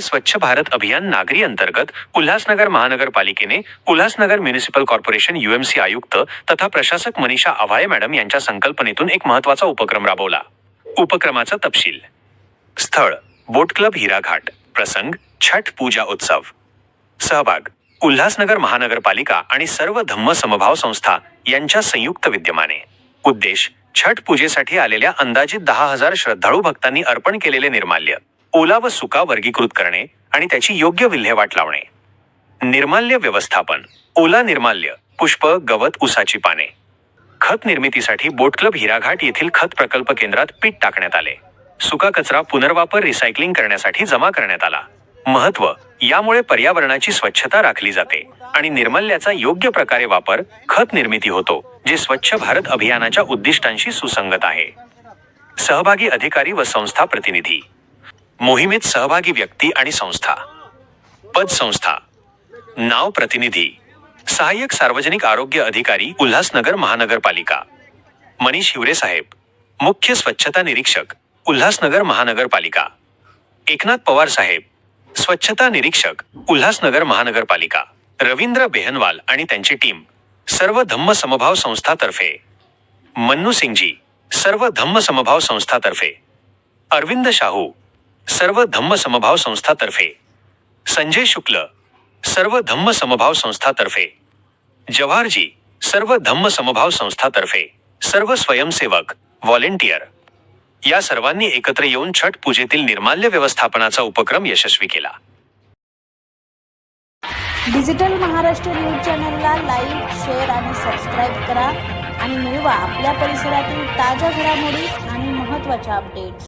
स्वच्छ भारत अभियान नागरी अंतर्गत उल्हासनगर महानगरपालिकेने उल्हासनगर म्युनिसिपल कॉर्पोरेशन युएमसी आयुक्त तथा प्रशासक मनीषा आव्हाळे मॅडम यांच्या संकल्पनेतून एक महत्त्वाचा उपक्रम राबवला. उपक्रमाचा तपशील. स्थळ. बोट क्लब हिराघाट प्रसंग. छठ पूजा उत्सव. सहभाग. उल्हासनगर महानगरपालिका आणि सर्व धम्म समभाव संस्था यांच्या संयुक्त विद्यमाने. उद्देश. छठ पूजेसाठी आलेल्या अंदाजित दहा हजार श्रद्धाळू भक्तांनी अर्पण केलेले निर्माल्य. ओला व सुका वर्गीकृत करणे आणि त्याची योग्य विल्हेवाट लावणे. निर्माल्य व्यवस्थापन. ओला निर्माल्य. पुष्प गवत उसाची पाने. खत निर्मितीसाठी बोट क्लब हिराघाट येथील खत प्रकल्प केंद्रात पीठ टाकण्यात आले. सुका कचरा पुनर्वापर रिसायकलिंग करण्यासाठी जमा करण्यात आला. महत्त्व. यामुळे पर्यावरणाची स्वच्छता राखली जाते आणि निर्मल्याचा योग्य प्रकारे वापर खत निर्मिती होतो जे स्वच्छ भारत अभियानाच्या उद्दिष्टांशी सुसंगत आहे. सहभागी अधिकारी व संस्था प्रतिनिधी. मोहिमेत सहभागी व्यक्ती आणि संस्था. पदसंस्था. नाव प्रतिनिधी. सहाय्यक सार्वजनिक आरोग्य अधिकारी उल्हासनगर महानगरपालिका. मनीष हिवरे साहेब. मुख्य स्वच्छता निरीक्षक उल्हासनगर महानगरपालिका. एकनाथ पवार साहेब. स्वच्छता निरीक्षक उल्हासनगर महानगरपालिका. रवींद्र बेहनवाल आणि त्यांची टीम. सर्व धम्म समभाव संस्थातर्फे. मन्नू सिंगजी. सर्व धम्म समभाव संस्थातर्फे. अरविंद शाहू. सर्व धम्म समभाव संस्थातर्फे. संजय शुक्ल सर्व धम्म समभाव संस्थातर्फे. जवाहरजी सर्व धम्म समभाव संस्थातर्फे. सर्व स्वयंसेवक व्हॉलेंटियर. या सर्वांनी एकत्र येऊन छठ पूजेतील निर्माल्य व्यवस्थापनाचा उपक्रम यशस्वी केला. डिजिटल महाराष्ट्र न्यूज चॅनलला लाईक शेअर आणि सबस्क्राईब करा आणि मिळवा आपल्या परिसरातील ताज्या घडामोडी आणि महत्त्वाच्या अपडेट्स.